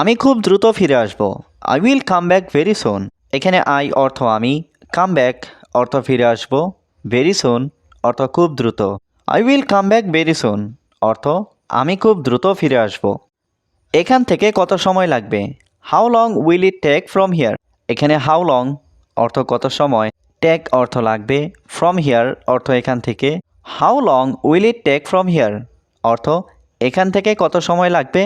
আমি খুব দ্রুত ফিরে আসব। I will come back very soon এখানে আই অর্থ আমি কাম ব্যাক অর্থ ফিরে আসব। ভেরি সুন অর্থ খুব দ্রুত। I will come back very soon অর্থ আমি খুব দ্রুত ফিরে আসব। এখান থেকে কত সময় লাগবে? How long will it take from here এখানে হাউ লং অর্থ কত সময়? টেক অর্থ লাগবে ফ্রম হিয়ার অর্থ এখান থেকে। How long will it take from here অর্থ এখান থেকে কত সময় লাগবে?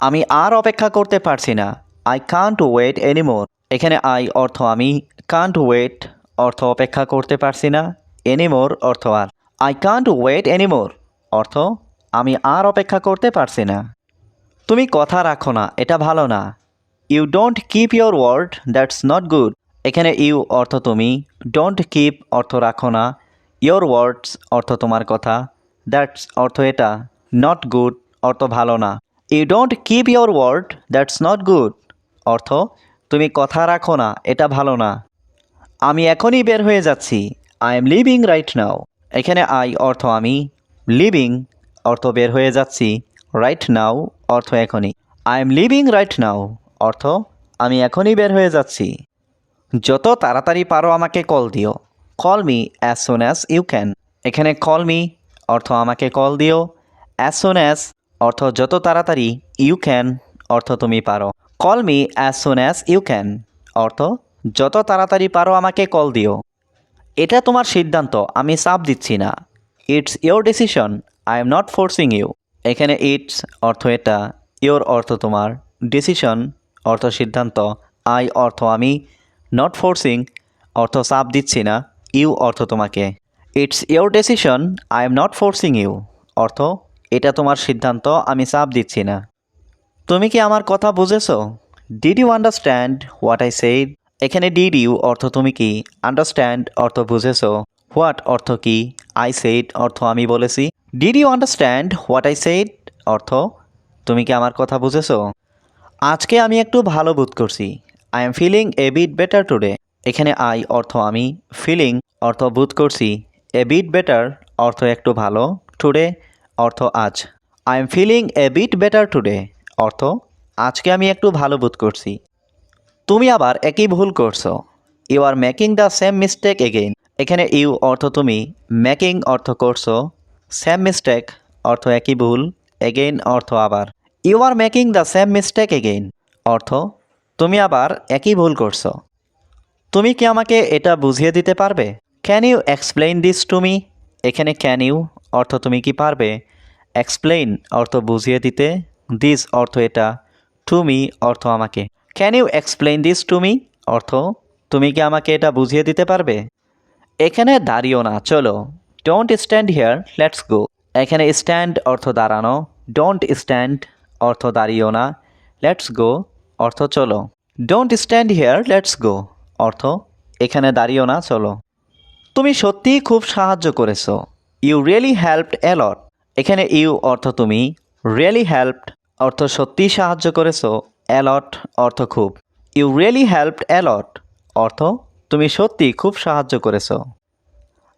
আমি আর অপেক্ষা করতে পারছি না। আই কান্ট ওয়েট এনিমোর এখানে আই অর্থ আমি কান্ট ওয়েট অর্থ অপেক্ষা করতে পারছি না। এনিমোর অর্থ আর। আই কান্ট ওয়েট এনিমোর অর্থ আমি আর অপেক্ষা করতে পারছি না। তুমি কথা রাখো না, এটা ভালো না। You don't keep your word that's not good এখানে ইউ অর্থ তুমি ডোন্ট কিপ অর্থ রাখো না। ইয়োর ওয়ার্ডস অর্থ তোমার কথা দ্যাটস অর্থ এটা নট গুড অর্থ ভালো না। You don't keep your word that's not good অর্থ, তুমি কথা রাখো না, এটা ভালো না। আমি এখনই বের হয়ে যাচ্ছি। I am leaving right now এখানে আই অর্থ আমি লিভিং অর্থ বের হয়ে যাচ্ছি। রাইট নাও অর্থ এখনই। I am leaving right now অর্থ, আমি এখনই বের হয়ে যাচ্ছি। যত তাড়াতাড়ি পারো আমাকে কল দিও। Call me as soon as you can এখানে কল মি অর্থ আমাকে কল দিও। অ্যাজ সোন অ্যাজ অর্থ যত তাড়াতাড়ি ইউ ক্যান অর্থ তুমি পারো। Call me as soon as you can অর্থ যত তাড়াতাড়ি পারো আমাকে কল দিও। এটা তোমার সিদ্ধান্ত, আমি চাপ দিচ্ছি না। It's your decision I am not forcing you এখানে ইটস অর্থ এটা ইয়োর অর্থ তোমার। ডিসিশন অর্থ সিদ্ধান্ত আই অর্থ আমি নট ফোর্সিং অর্থ চাপ দিচ্ছি না ইউ অর্থ তোমাকে। It's your decision I am not forcing you অর্থ এটা তোমার সিদ্ধান্ত, আমি চাপ দিচ্ছি না। তুমি কি আমার কথা বুঝেছ? Did you understand what I said এখানে ডিড ইউ অর্থ তুমি কি? আন্ডারস্ট্যান্ড অর্থ বুঝেছ। হোয়াট অর্থ কি? আই সেইড অর্থ আমি বলেছি। Did you understand what I said অর্থ তুমি কি আমার কথা বুঝেছ? আজকে আমি একটু ভালো বোধ করছি। I am feeling a bit better today এখানে আই অর্থ আমি ফিলিং অর্থ বোধ করছি। এ বিট বেটার অর্থ একটু ভালো। টুডে অর্থ আজ। I am feeling a bit better today অর্থ, আজকে আমি একটু ভালো বোধ করছি। তুমি আবার একই ভুল করছ। You are making the same mistake again এখানে ইউ অর্থ তুমি মেকিং অর্থ করছ। সেম মিস্টেক অর্থ একই ভুল। এগেইন অর্থ আবার। You are making the same mistake again অর্থ, তুমি আবার একই ভুল করছ। তুমি কি আমাকে এটা বুঝিয়ে দিতে পারবে? Can you explain this to me এখানে ক্যান ইউ অর্থ তুমি কি পারবে? এক্সপ্লেইন অর্থ বুঝিয়ে দিতে। দিস অর্থ এটা। টু মি অর্থ আমাকে। Can you explain this to me অর্থ, তুমি কি আমাকে এটা বুঝিয়ে দিতে পারবে? এখানে দাঁড়িও না, চলো। Don't stand here let's go এখানে স্ট্যান্ড অর্থ দাঁড়ানো। ডোন্ট স্ট্যান্ড অর্থ দাঁড়িও না। লেটস গো অর্থ চলো। Don't stand here let's go অর্থ, এখানে দাঁড়িও না, চলো। তুমি সত্যিই খুব সাহায্য করেছ। You really helped a lot এখানে ইউ অর্থ তুমি। রিয়েলি হেল্পড অর্থ সত্যিই সাহায্য করেছ। অ্যালট অর্থ খুব। ইউ রিয়েলি হেল্পড অ্যালট অর্থ তুমি সত্যি খুব সাহায্য করেছ।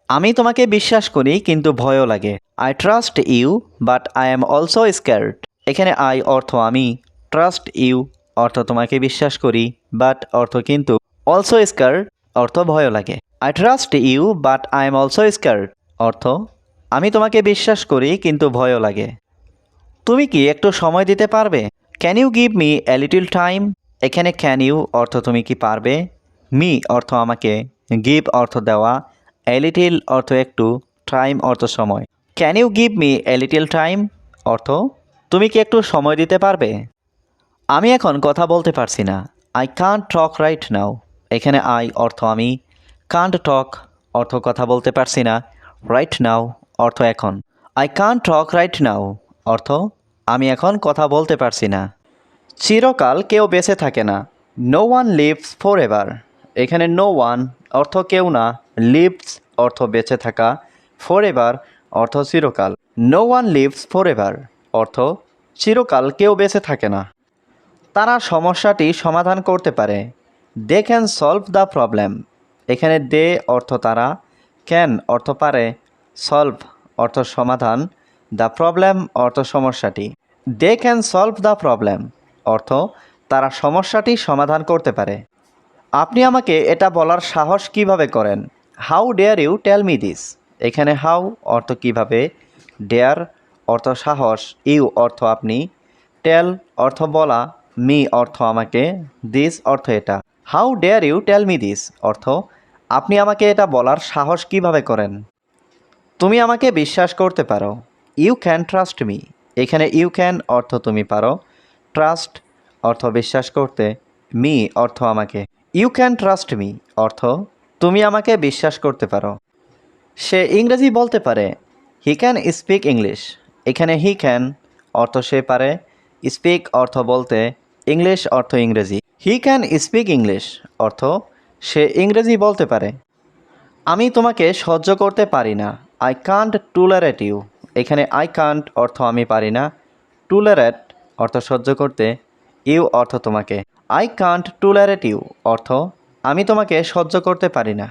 আমি তোমাকে বিশ্বাস করি, কিন্তু ভয়ও লাগে। I trust you but I am also scared এখানে আই অর্থ আমি। ট্রাস্ট ইউ অর্থ তোমাকে বিশ্বাস করি বাট অর্থ কিন্তু অলসো স্কার্ড অর্থ ভয়ও লাগে। I trust you but I am also scared অর্থ, আমি তোমাকে বিশ্বাস করি, কিন্তু ভয়ও লাগে। তুমি কি একটু সময় দিতে পারবে? Can you give me a little time এখানে ক্যান ইউ অর্থ তুমি কি পারবে? মি অর্থ আমাকে। গিভ অর্থ দেওয়া। এ লিটিল অর্থ একটু। টাইম অর্থ সময়। Can you give me a little time অর্থ, তুমি কি একটু সময় দিতে পারবে? আমি এখন কথা বলতে পারছি না। I can't talk right now এখানে আই অর্থ আমি। কান্ট টক অর্থ কথা বলতে পারছি না রাইট নাও অর্থ এখন। I can't talk right now অর্থ আমি এখন কথা বলতে পারছি না। চিরকাল কেউ বেঁচে থাকে না no one lives forever এখানে নো ওয়ান অর্থ কেউ না লিভস অর্থ বেঁচে থাকা ফর এভার অর্থ চিরকাল। No one lives forever অর্থ চিরকাল কেউ বেঁচে থাকে না। তারা সমস্যাটি সমাধান করতে পারে। They can solve the problem এখানে দে অর্থ তারা, ক্যান অর্থ পারে, সলভ অর্থ সমাধান, দ্য প্রবলেম অর্থ সমস্যাটি। They can solve the problem অর্থ তারা সমস্যাটি সমাধান করতে পারে। আপনি আমাকে এটা বলার সাহস কীভাবে করেন? How dare you tell me this? এখানে হাউ অর্থ কীভাবে? ডেয়ার অর্থ সাহস, ইউ অর্থ আপনি, টেল অর্থ বলা, মি অর্থ আমাকে, দিস অর্থ এটা। How dare you tell me this অর্থ, আপনি আমাকে এটা বলার সাহস কীভাবে করেন? তুমি আমাকে বিশ্বাস করতে পারো। ইউ ক্যান ট্রাস্ট মি এখানে ইউ ক্যান অর্থ তুমি পারো। ট্রাস্ট অর্থ বিশ্বাস করতে। মি অর্থ আমাকে। ইউ ক্যান ট্রাস্ট মি অর্থ, তুমি আমাকে বিশ্বাস করতে পারো। সে ইংরেজি বলতে পারে হি ক্যান স্পিক ইংলিশ এখানে হি ক্যান অর্থ সে পারে। স্পিক অর্থ বলতে ইংলিশ অর্থ ইংরেজি। হি ক্যান স্পিক ইংলিশ অর্থ সে ইংরেজি বলতে পারে। আমি তোমাকে সহ্য করতে পারি না। আই কান্ট টুলারেট ইউ এখানে আই কান্ট অর্থ আমি পারি না। টুলারেট অর্থ সহ্য করতে। ইউ অর্থ তোমাকে। আই কান্ট টুলারেট ইউ অর্থ আমি তোমাকে সহ্য করতে পারি না।